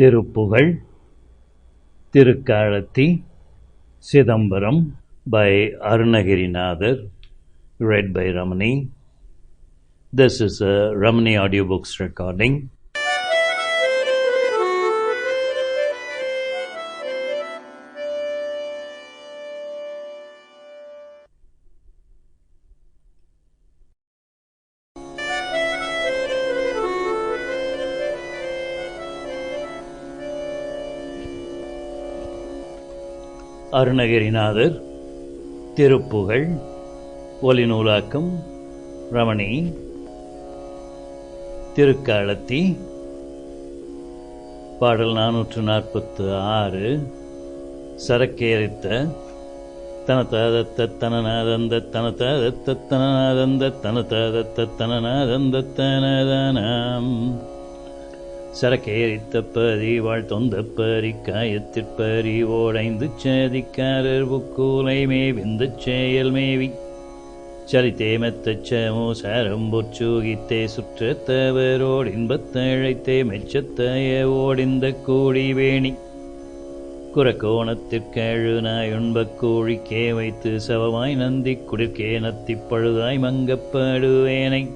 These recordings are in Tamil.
Thiruppugazh திருக்காழத்தி Chidambaram by Arunagirinathar read by Ramani. This is a Ramani audiobooks recording. Arunagirinathar Thiruppugazh ஒலிநூலாக்கம் Ramani Thirukalathi பாடல் நானூற்று நாற்பத்து ஆறு சரக்கேரித்த தனதாதத்த தனநாதந்த தனதாதத்த தனநாதந்த தனதாதத்த தனநாதந்த தனதானாம் சரக்கேரித்தப்பதி பரி வாழ்த்தொந்த பரி காயத்திற்பரி ஓடைந்து சேதிக்காரர் புக்கூலை மேவிந்து செயல் மேவி. சலித்தே மெத்தச் சமோ சாரம்பொச்சூகித்தே சுற்றத்தவரோடின்பத்தழைத்தே மெச்சத்தய ஓடிந்த கூடி வேணி. குரக்கோணத்திற்கழு நாயுண்பக் கோழிக்கே வைத்து சவமாய் நந்தி குடிர்க்கே நத்திப் பழுதாய் மங்கப்படுவேனை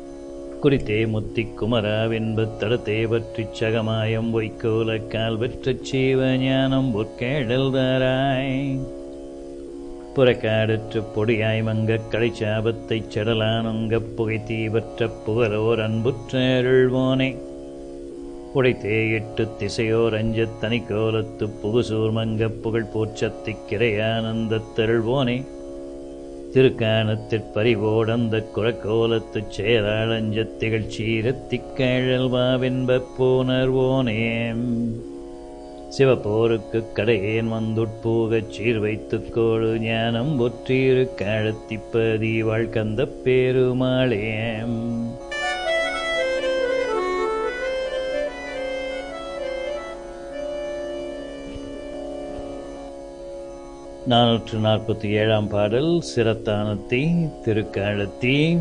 குறித்தே முத்திக் குமராவென்ப தடத்தே பற்றிச் சகமாயம் பொய்க்கோல கால் பெற்றச் சீவஞானம் பொற்கேழல் தாராய். புறக்காடற்று பொடியாய் மங்கக் கடைச்சாபத்தைச் செடலானுங்கப் புகை தீபற்ற புகழோர் அன்புற்றருள்வோனே உடைத்தே எட்டு திசையோர் அஞ்சத் தனிக்கோலத்து புகுசூர் மங்கப் புகழ் போற்றத்திக் கிரையானந்தத் தருள்வோனே. திருக்கானத்திற் பறிவோடந்த குரக்கோலத்துச் சேராளஞ்சத் திகழ்ச்சீரத்திக் போனர்வோனேம். சிவப்போருக்கு கடையேன் வந்துட்பூகச் சீர் வைத்துக் கோழு ஞானம் ஒற்றீரு காழத்திப்பதி வாழ்கந்த பேருமாளேம். நானூற்று நாற்பத்தி ஏழாம் பாடல் சிரத்தானத்தி திருக்காலத்தி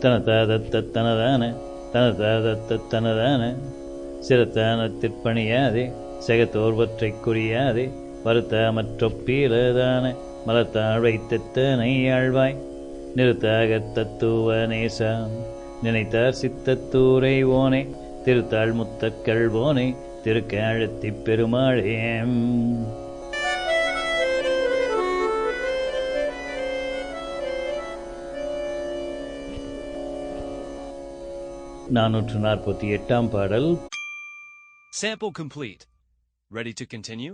தனதாதத்த தனதான தனதாதத்த தனதான சிரத்தானத்திற்பணியாதே செகத்தோர்வற்றைக் குறியாதே வருத்தாமற்றொப்பீலதான மலத்தாழ்வை தெத்தனை ஆழ்வாய் நிறுத்தாக தத்துவ நேசாம் நினைத்தார் சித்தத்தூரை ஓனே திருத்தாள் முத்தக்கள் ஓனே திருக்காழத்திப் பெருமாளேம். நானூற்று நாற்பத்தி எட்டாம் பாடல் Sample complete. Ready to continue?